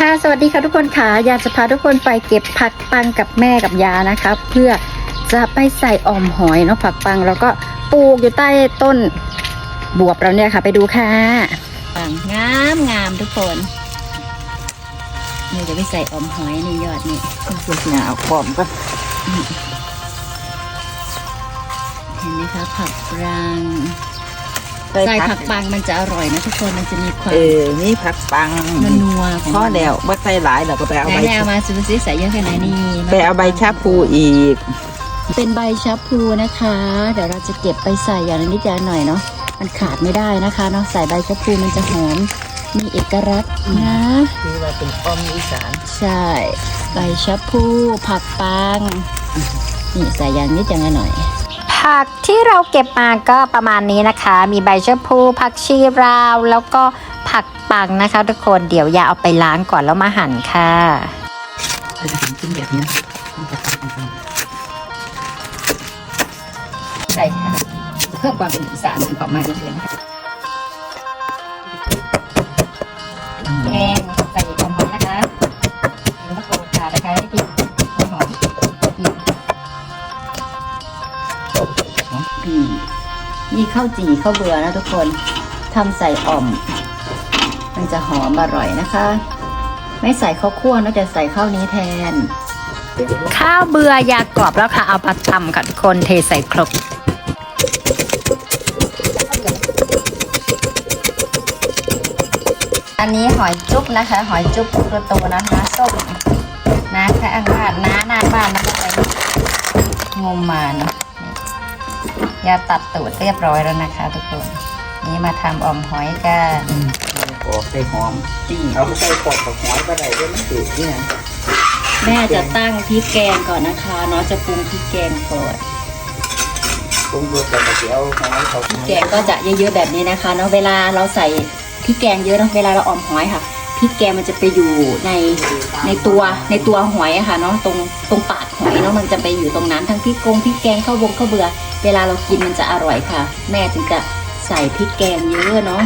ค่ะ สวัสดีค่ะทุกคนค่ะอยากจะพาทุกคนไปเก็บผักปังกับแม่กับยานะคะ เพื่อจะไปใส่อ่อมหอยเนาะผักปังแล้วก็ปลูกอยู่ใต้ต้นบวบเราเนี่ยค่ะ ไปดูค่ะปังงามงามทุกคนนี่จะไปใส่อ่อมหอยนี่ยอดนี่เสียหนาเอาความก็เห็นไหมคะผักปัง ใส่ผักปังมันจะอร่อยนะทุกคนมันจะมีความเออนี่ผักปังนัวๆของพอมันแล้วว่าใส่หลายเราก็ไปเอาไหนใบแนวมาซูซิใส่เยอะแค่ไหนนี่ไปเอาใบชาพูอีก เป็นใบชะพลูนะคะเดี๋ยวเราจะเก็บไปใส่อย่างละนิดอย่างหน่อยเนาะมันขาดไม่ได้นะคะเนาะใส่ใบชะพลูมันจะหอมมีเอกลักษณ์นะคือว่าเป็นอ้อมอีสานใช่ใบชะพลูผักปังนี่ใส่อย่างนิดอย่างละหน่อย ผักที่เราเก็บมาก็ประมาณนี้นะคะ มีใบชะพูผักชีราว แล้วก็ผักปังนะคะ ทุกคนเดี๋ยวอย่าเอาไปล้างก่อนแล้วมาหั่นค่ะเราจะทำขึ้นแบบนี้มันจะตัดกันใส่ค่ะเพิ่มความเป็นอีสานของมาเรื่อยๆนะคะ นี่ข้าวจี่ข้าวเบื่อนะทุกคนทำใส่อ่อม มันจะหอมอร่อยนะคะ ไม่ใส่ข้าวคั่วนะแต่ใส่ข้าวนี้แทน ข้าวเบื่อยากรอบแล้วค่ะ เอามาตำค่ะทุกคนเทใส่ครกอันนี้หอยจุ๊บนะคะ หอยจุ๊บตัวโตนะน้าส้มน้าแค่อังบ้านน้าหน้าบ้านนะอะไรงมมาเนาะ ยาตัดตูดเรียบร้อยแล้วนะคะ ทุกคน นี่มาทำอ่อมหอยกันออกใส่หอมจี้เอาไปใส่ปอดกับหอยก็ได้ด้วยมันจืดนี่นะแม่จะตั้งพริกแกงก่อนนะคะเนาะจะปรุงพริกแกงก่อนปรุงรสแล้วก็เดี๋ยวหอยเขาพริกแกงก็จะเยอะๆแบบนี้นะคะเนาะเวลาเราใส่พริกแกงเยอะเนาะเวลาเราอ่อมหอยค่ะพริกแกงมันจะไปอยู่ในในตัวในตัวหอยอะค่ะเนาะตรงตรงปาก หอยเนาะมันจะไปอยู่ตรงนั้นทั้งพริกกงพริกแกงข้าวบงข้าวเบื่อเวลาเรากินมันจะอร่อยค่ะ แม่ถึงจะใส่พริกแกงเยอะเนาะ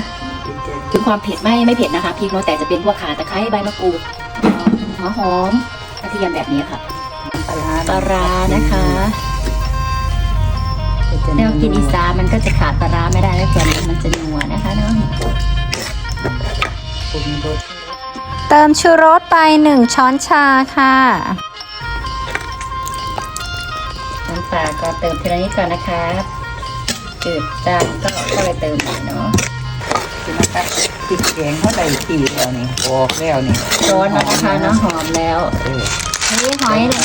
ถึงความเผ็ดไม่ไม่เผ็ดนะคะพริกเนาะแต่จะเป็นพวกข่าตะไคร้ใบมะกรูดหัวหอมกระเทียมแบบนี้ค่ะปลาร้าปลาร้านะคะแนวกินอีสานมันก็จะขาดปลาร้าไม่ได้แล้วส่วนนี้มันจะนัวนะคะเนาะปรุงรสเติมชูรสไปหนึ่งช้อนชาค่ะ น้ำปลาก็เติมทีละนิดก่อนนะคะจืดจางก็ก็เลยเติมอีกเนาะคือนะครับติดแกงเขาได้ตีแล้วนี่ออกแล้วนี่ร้อนแล้วนะคะเนาะหอมแล้วเออนี่หอยเลย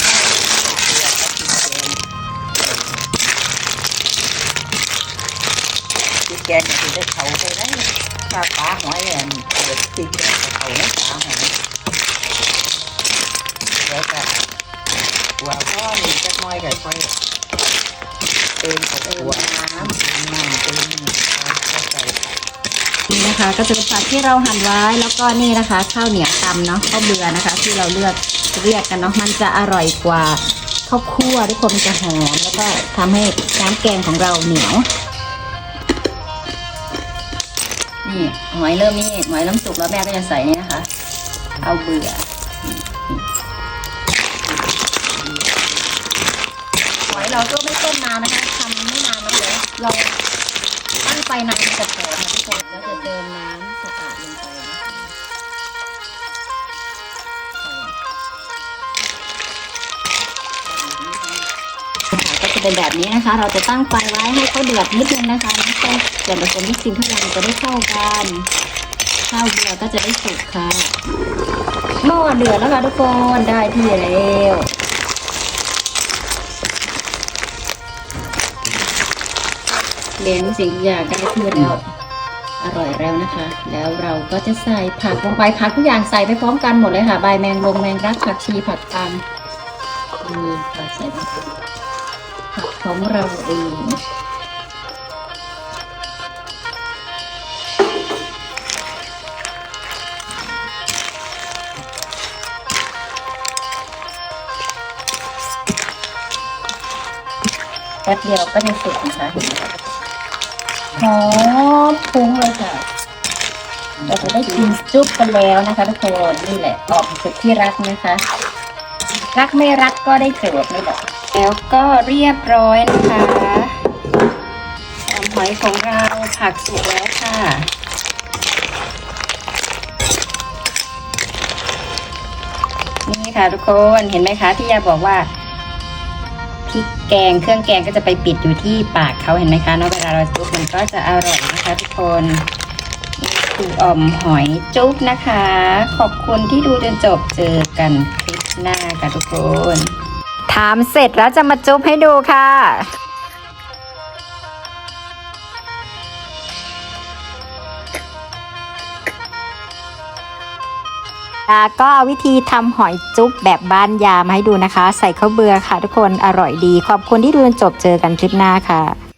ติดแกงก็จะเขาไปได้ปลาปลาหอยอันเปิดติดแกงกับเขาในปลาหอยแล้วก็ว่าพ่อนี่จักหน้อยก็ค่อย เติมกับเติมหัวน้น้ำน้ำเติมเข้าใจำนี่นะคะก็จะเป็นผักที่เราหั่นไว้แล้วก็นี่นะคะ ข้าวเหนียวตำเนาะข้าวเบื่อนะคะ ที่เราเลือกเรียกกันเนาะมันจะอร่อยกว่าข้าวคั่วทุกคนจะหอมแล้วก็ทำให้น้ำแกงของเราเหนียวนี่หอยเริ่มนี่หอยเริ่มสุกแล้วแม่ก็จะใส่นี่นะคะ เอาเบื่อหอยเราก็ไม่ต้มนานนะคะทำไม่นานนะ เราตั้งไฟนานมันจะแข็งนะทุกคนแล้วจะเติมน้ำสะอาดลงไปนะคะก็จะเป็นแบบนี้นะคะ เราจะตั้งไฟไว้ให้เขาเดือดนิดนึงนะคะน้ำต้มส่วนผสมทุกสิ่งทุกอย่างจะได้เข้ากันข้าวเบื่อก็จะได้สุกค่ะหม้อเดือดแล้วค่ะทุกคนได้ที่แล้ว ยงสิ่งทุกอย่างได้ที่แล้ว อร่อยแล้วนะคะ แล้วเราก็จะใส่ผักลงไปผักทุกอย่างใส่ไปพร้อมกันหมดเลยค่ะ ใบแมงลงแมงรักผักชีผักตังนี่ค่ะใส่ผักของเราเองแป๊บเดียวก็จะสุกนะคะ หอมฟุ้งเลยค่ะเราจะได้กินจุ๊บกันแล้วนะคะทุกคนนี่แหละออกสุดที่รักนะคะ รักไม่รักก็ได้โจทย์ไม่บอแล้วก็เรียบร้อยนะคะหอมหอยของเราผักสุกแล้วค่ะนี่ค่ะทุกคนเห็นไหมคะที่ยาบอกว่า พริกแกงเครื่องแกงก็จะไปปิดอยู่ที่ปากเขาเห็นไหมคะเนาะเวลาเราจุ๊บมันก็จะอร่อยนะคะทุกคนนี่คืออ่อมหอยจุ๊บนะคะ ขอบคุณที่ดูจนจบเจอกันคลิปหน้าค่ะทุกคน ถามเสร็จแล้วจะมาจุ๊บให้ดูค่ะ ก็เอาวิธีทำหอยจุ๊บแบบบ้านยามาให้ดูนะคะ ใส่ข้าวเบื่อค่ะทุกคนอร่อยดี ขอบคุณที่ดูจนจบเจอกันคลิปหน้าค่ะ